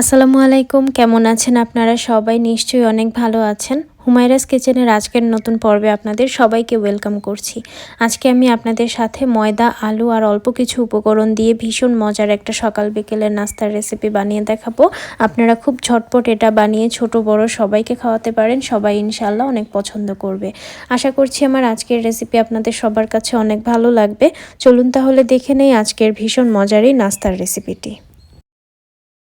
আসসালামু আলাইকুম, কেমন আছেন আপনারা? সবাই নিশ্চয়ই অনেক ভালো আছেন। হুমায়রাস কিচেনের আজকের নতুন পর্বে আপনাদের সবাইকে ওয়েলকাম করছি। আজকে আমি আপনাদের সাথে ময়দা, আলু আর অল্প কিছু উপকরণ দিয়ে ভীষণ মজার একটা সকাল বিকেলের নাস্তার রেসিপি বানিয়ে দেখাবো। আপনারা খুব ঝটপট এটা বানিয়ে ছোট, বড় সবাইকে খাওয়াতে পারেন। সবাই ইনশাল্লাহ অনেক পছন্দ করবে। আশা করছি আমার আজকের রেসিপি আপনাদের সবার কাছে অনেক ভালো লাগবে। চলুন তাহলে দেখে নেই আজকের ভীষণ মজার এই নাস্তার রেসিপিটি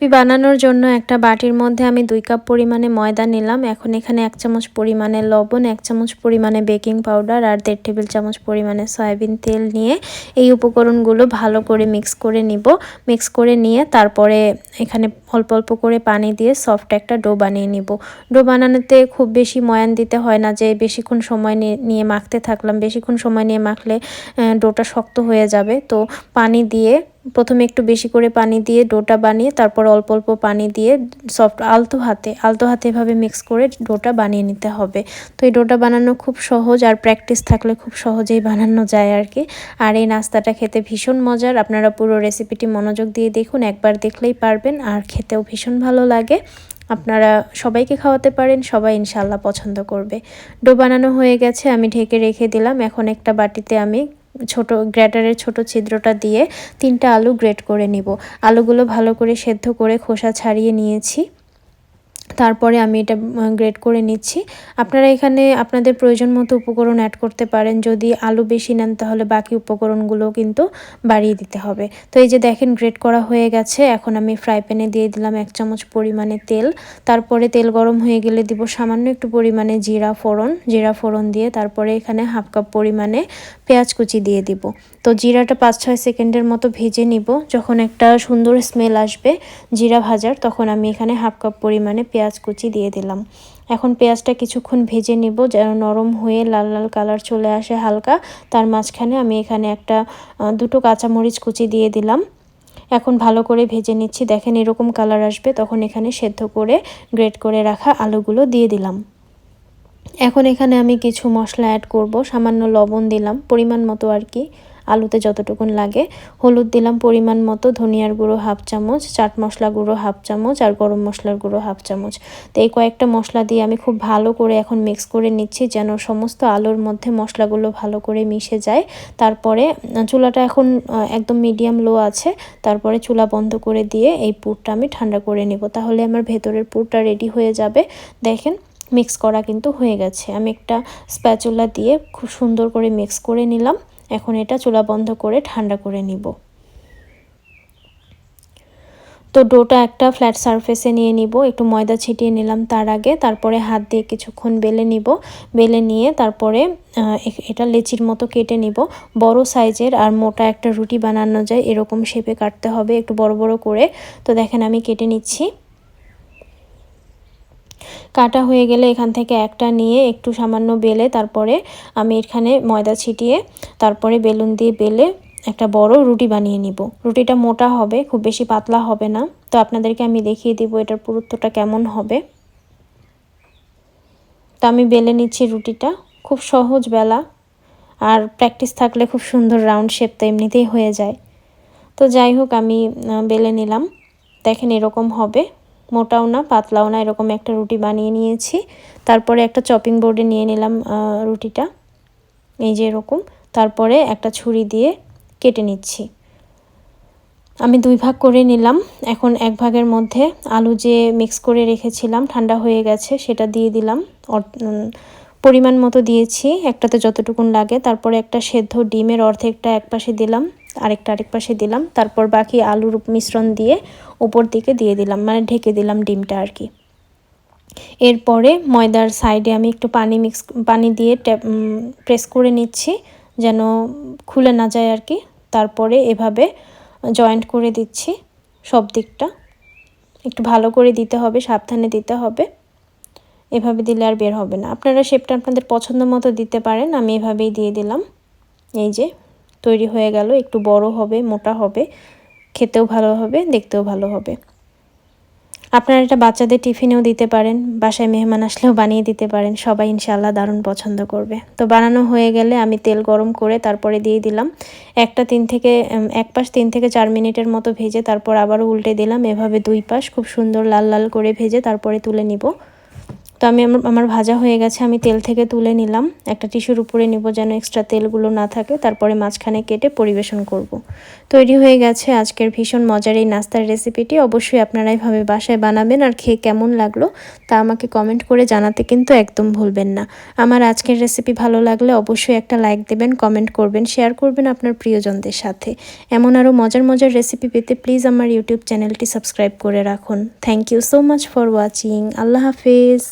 রেসিপি বানানোর জন্য একটা বাটির মধ্যে আমি দুই কাপ পরিমাণে ময়দা নিলাম। এখন এখানে এক চামচ পরিমাণে লবণ, এক চামচ পরিমাণে বেকিং পাউডার আর দেড় টেবিল চামচ পরিমাণে সয়াবিন তেল নিয়ে এই উপকরণগুলো ভালো করে মিক্স করে নিব। মিক্স করে নিয়ে তারপরে এখানে অল্প অল্প করে পানি দিয়ে সফট একটা ডো বানিয়ে নিব। ডো বানানোতে খুব বেশি ময়ান দিতে হয় না যে বেশিক্ষণ সময় নিয়ে মাখতে থাকলাম। বেশিক্ষণ সময় নিয়ে মাখলে ডোটা শক্ত হয়ে যাবে। তো পানি দিয়ে প্রথমে একটু বেশি করে পানি দিয়ে ডোটা বানিয়ে তারপর অল্প অল্প পানি দিয়ে সফট আলতো হাতে আলতো হাতে এভাবে মিক্স করে ডোটা বানিয়ে নিতে হবে। তো এই ডোটা বানানো খুব সহজ আর প্র্যাকটিস থাকলে খুব সহজেই বানানো যায় আর কি। আর এই নাস্তাটা খেতে ভীষণ মজার। আপনারা পুরো রেসিপিটি মনোযোগ দিয়ে দেখুন, একবার দেখলেই পারবেন আর খেতেও ভীষণ ভালো লাগে। আপনারা সবাইকে খাওয়াতে পারেন, সবাই ইনশাল্লাহ পছন্দ করবে। ডো বানানো হয়ে গেছে, আমি ঢেকে রেখে দিলাম। এখন একটা বাটিতে আমি ছোট, গ্রেটারের ছোট ছিদ্রটা দিয়ে তিনটা আলু গ্রেট করে নিব। আলুগুলো ভালো করে সেদ্ধ করে খোসা ছাড়িয়ে নিয়েছি। তারপরে আমি এটা গ্রেড করে নিচ্ছি। আপনারা এখানে আপনাদের প্রয়োজন মতো উপকরণ অ্যাড করতে পারেন। যদি আলু বেশি নেন, তাহলে বাকি উপকরণগুলো কিন্তু বাড়িয়ে দিতে হবে। তো এই যে দেখেন গ্রেড করা হয়ে গেছে। এখন আমি ফ্রাই প্যানে দিয়ে দিলাম এক চামচ পরিমাণে তেল। তারপরে তেল গরম হয়ে গেলে দিব সামান্য একটু পরিমাণে জিরা ফোড়ন। জিরা ফোড়ন দিয়ে তারপরে এখানে হাফ কাপ পরিমাণে পেঁয়াজ কুচি দিয়ে দিব। তো জিরাটা পাঁচ ছয় সেকেন্ডের মতো ভেজে নিব। যখন একটা সুন্দর স্মেল আসবে জিরা ভাজার, তখন আমি এখানে হাফ কাপ পরিমাণে পেঁয়াজ কুচি দিয়ে দিলাম। এখন পেঁয়াজটা কিছুক্ষণ ভেজে নিব, যেন নরম হয়ে লাল লাল কালার চলে আসে হালকা। তার মাঝখানে আমি এখানে একটা দুটো কাঁচামরিচ কুচি দিয়ে দিলাম। এখন ভালো করে ভেজে নিচ্ছি। দেখেন এরকম কালার আসবে। তখন এখানে সেদ্ধ করে গ্রেট করে রাখা আলুগুলো দিয়ে দিলাম। এখন এখানে আমি কিছু মশলা অ্যাড করব। সামান্য লবণ দিলাম, পরিমাণ মতো আর কি। আলুতে যতটুকুন লাগে। হলুদ দিলাম পরিমাণ মতো, ধনিয়ার গুঁড়ো হাফ চামচ, চাট মশলা গুঁড়ো হাফ চামচ আর গরম মশলার গুঁড়ো হাফ চামচ। তো এই কয়েকটা মশলা দিয়ে আমি খুব ভালো করে এখন মিক্স করে নিচ্ছি যেন সমস্ত আলুর মধ্যে মশলাগুলো ভালো করে মিশে যায়। তারপরে চুলাটা এখন একদম মিডিয়াম লো আছে। তারপরে চুলা বন্ধ করে দিয়ে এই পুরটা আমি ঠান্ডা করে নেব। তাহলে আমার ভেতরের পুরটা রেডি হয়ে যাবে। দেখেন মিক্স করা কিন্তু হয়ে গেছে। আমি একটা স্প্যাচুলা দিয়ে খুব সুন্দর করে মিক্স করে নিলাম। এখন এটা চুলা বন্ধ করে ঠান্ডা করে নিব। তো ডোটা একটা ফ্ল্যাট সারফেসে নিয়ে নিব, একটু ময়দা ছিটিয়ে নিলাম তার আগে, তারপরে হাত দিয়ে কিছুক্ষণ বেলে নিব, বেলে নিয়ে তারপরে এটা লেচির মতো কেটে নিব। বড় সাইজের আর মোটা একটা রুটি বানানো যায়, এরকম শেপে কাটতে হবে, একটু বড় বড় করে। তো দেখেন আমি কেটে নিচ্ছি। কাটা হয়ে গেলে এখান থেকে একটা নিয়ে একটু সামান্য বেলে তারপরে আমি এখানে ময়দা ছিটিয়ে তারপরে বেলুন দিয়ে বেলে একটা বড় রুটি বানিয়ে নিব। রুটিটা মোটা হবে, খুব বেশি পাতলা হবে না। তো আপনাদেরকে আমি দেখিয়ে দিব এটার পুরুত্বটা কেমন হবে। তো আমি বেলে নিচ্ছি রুটিটা, খুব সহজ বেলা। আর প্র্যাকটিস থাকলে খুব সুন্দর রাউন্ড শেপ তো এমনিতেই হয়ে যায়। তো যাই হোক, আমি বেলে নিলাম। দেখেন এরকম হবে। মোটাও না, পাতলাও না, এরকম একটা রুটি বানিয়ে নিয়েছি। তারপরে একটা চপিং বোর্ডে নিয়ে নিলাম রুটিটা। এই যে এরকম। তারপরে একটা ছুরি দিয়ে কেটে নিচ্ছি। আমি দুই ভাগ করে নিলাম। এখন এক ভাগের মধ্যে আলু যে মিক্স করে রেখেছিলাম, ঠান্ডা হয়ে গেছে, সেটা দিয়ে দিলাম। পরিমাণ মতো দিয়েছি, একটাতে যতটুকুন লাগে। তারপরে একটা সেদ্ধ ডিমের অর্ধেকটা এক পাশে দিলাম। আরেকটা আরেক পাশে দিলাম। তারপর বাকি আলুর মিশ্রণ দিয়ে উপর দিকে দিয়ে দিলাম মানে ঢেকে দিলাম ডিমটা আর কি। এরপরে ময়দার সাইডে আমি একটু পানি মিক্স পানি দিয়ে প্রেস করে নিচ্ছি যেন খুলে না যায় আর কি। তারপরে এভাবে জয়েন্ট করে দিচ্ছি সব দিকটা। একটু ভালো করে দিতে হবে, সাবধানে দিতে হবে। এভাবে দিলে আর বের হবে না। আপনারা শেপটা আপনাদের পছন্দ মতো দিতে পারেন, আমি এভাবেই দিয়ে দিলাম। এই যে তৈরি হয়ে গেল, একটু বড় হবে, মোটা হবে, খেতেও ভালো হবে, দেখতেও ভালো হবে। আপনারা এটা বাচ্চাদের টিফিনেও দিতে পারেন, বাসায় মেহমান আসলেও বানিয়ে দিতে পারেন, সবাই ইনশাআল্লাহ দারুণ পছন্দ করবে। তো বানানো হয়ে গেলে আমি তেল গরম করে তারপরে দিয়ে দিলাম, একটা তিন থেকে এক পাশ তিন থেকে চার মিনিটের মতো ভেজে তারপর আবারও উল্টে দিলাম, এভাবে দুই পাশ খুব সুন্দর লাল লাল করে ভেজে তারপরে তুলে নিব। তো আমি আমার আমার ভাজা হয়ে গেছে, আমি তেল থেকে তুলে নিলাম। একটা টিস্যুর উপরে নিব যেন এক্সট্রা তেলগুলো না থাকে, তারপরে মাঝখানে কেটে পরিবেশন করব। তৈরি হয়ে গেছে আজকের ভীষণ মজার এই নাস্তার রেসিপিটি অবশ্যই আপনারা এইভাবে বাসায় বানাবেন আর খেয়ে কেমন লাগল তা আমাকে কমেন্ট করে জানাতে কিন্তু একদম ভুলবেন না। আমার আজকের রেসিপি ভালো লাগলে অবশ্যই একটা লাইক দেবেন কমেন্ট করবেন শেয়ার করবেন আপনার প্রিয়জনদের সাথে। এমন আরও মজার মজার রেসিপি পেতে প্লিজ আমার ইউটিউব চ্যানেলটি সাবস্ক্রাইব করে রাখুন। Thank you so much for watching Allah Hafiz.